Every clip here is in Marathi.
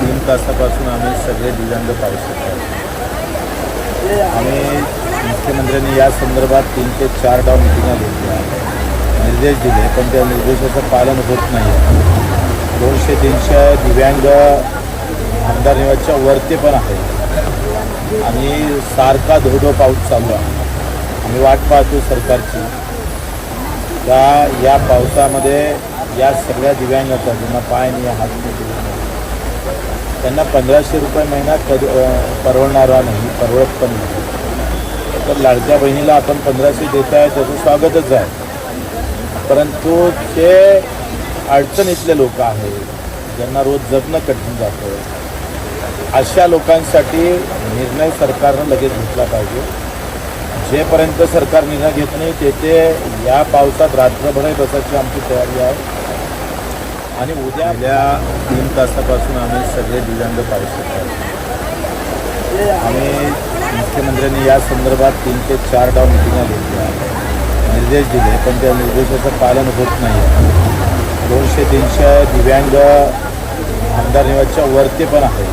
तीन तासापासून आम्ही सगळे दिव्यांग पाहू शकतो आम्ही मुख्यमंत्र्यांनी या संदर्भात तीन ते चार डाव मिटिंगा घेतल्या. निर्देश दिले पण त्या निर्देशाचं पालन होत नाही दोनशे तीनशे दिव्यांग आमदार निवासच्या वरती पण आहे आणि सारखा धोधो पाऊस चालू आहे. आम्ही वाट पाहतो सरकारची. का या पावसामध्ये या सगळ्या दिव्यांगाचा ज्यांना पाय नाही हात नाही त्यांना पंधराशे रुपये महिना कधी परवडणारा नाही परवडत पण नाही. तर लाडक्या बहिणीला आपण पंधराशे देत आहे त्याचं स्वागतच आहे. परंतु ते अडचणीतले लोक आहेत ज्यांना रोज जगणं कठीण जातं. अशा लोकांसाठी निर्णय सरकारनं लगेच घेतला पाहिजे. जेपर्यंत सरकार निर्णय घेत नाही तेथे या पावसात रात्रभर बसायची आमची तयारी आहे. आणि उद्या गेल्या तीन तासापासून आम्ही सगळे दिव्यांग पाहू शकतो आम्ही मुख्यमंत्र्यांनी या संदर्भात तीन ते चार डाव मिटिंगा घेतल्या. निर्देश दिले पण त्या निर्देशाचं पालन होत नाही दोनशे तीनशे दिव्यांग आमदार निवासच्या वरती पण आहे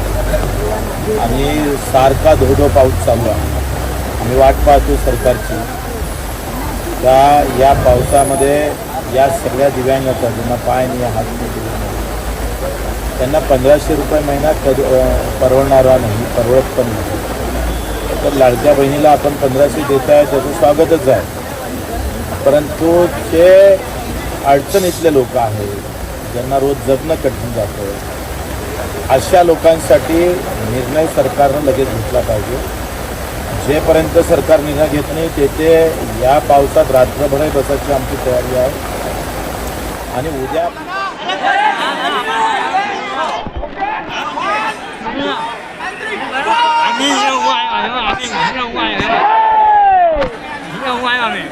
आणि सारखा धोधो पाऊस चालू आहे. आम्ही वाट पाहतो सरकारची. का या पावसामध्ये या सगळ्या दिव्यांगाचा ज्यांना पाय नाही हात नाही त्यांना पंधराशे रुपये महिना कधी परवडणारा नाही परवडत पण नाही. तर लाडक्या बहिणीला आपण पंधराशे देत आहे त्याचं स्वागतच आहे. परंतु ते अडचणीतले लोक आहेत ज्यांना रोज जगणं कठीण जातं. अशा लोकांसाठी निर्णय सरकारनं लगेच घेतला पाहिजे. जेपर्यंत सरकार निर्णय घेत नाही तेथे या पावसात रात्रभर बसायची आमची तयारी आहे. आणि उद्या आम्ही वाय आम्ही वाय वाय आम्ही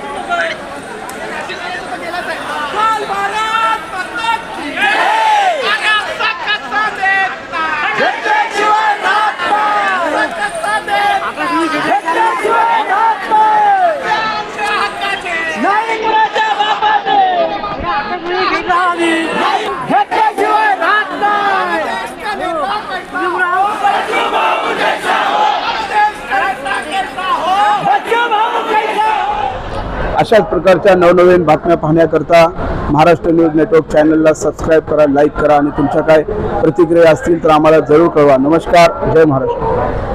अशाच प्रकारच्या नवनवीन बातम्या पाहण्याकरता महाराष्ट्र न्यूज नेटवर्क चॅनलला सबस्क्राईब करा लाईक करा आणि तुमच्या काय प्रतिक्रिया असतील तर आम्हाला जरूर कळवा. नमस्कार. जय महाराष्ट्र.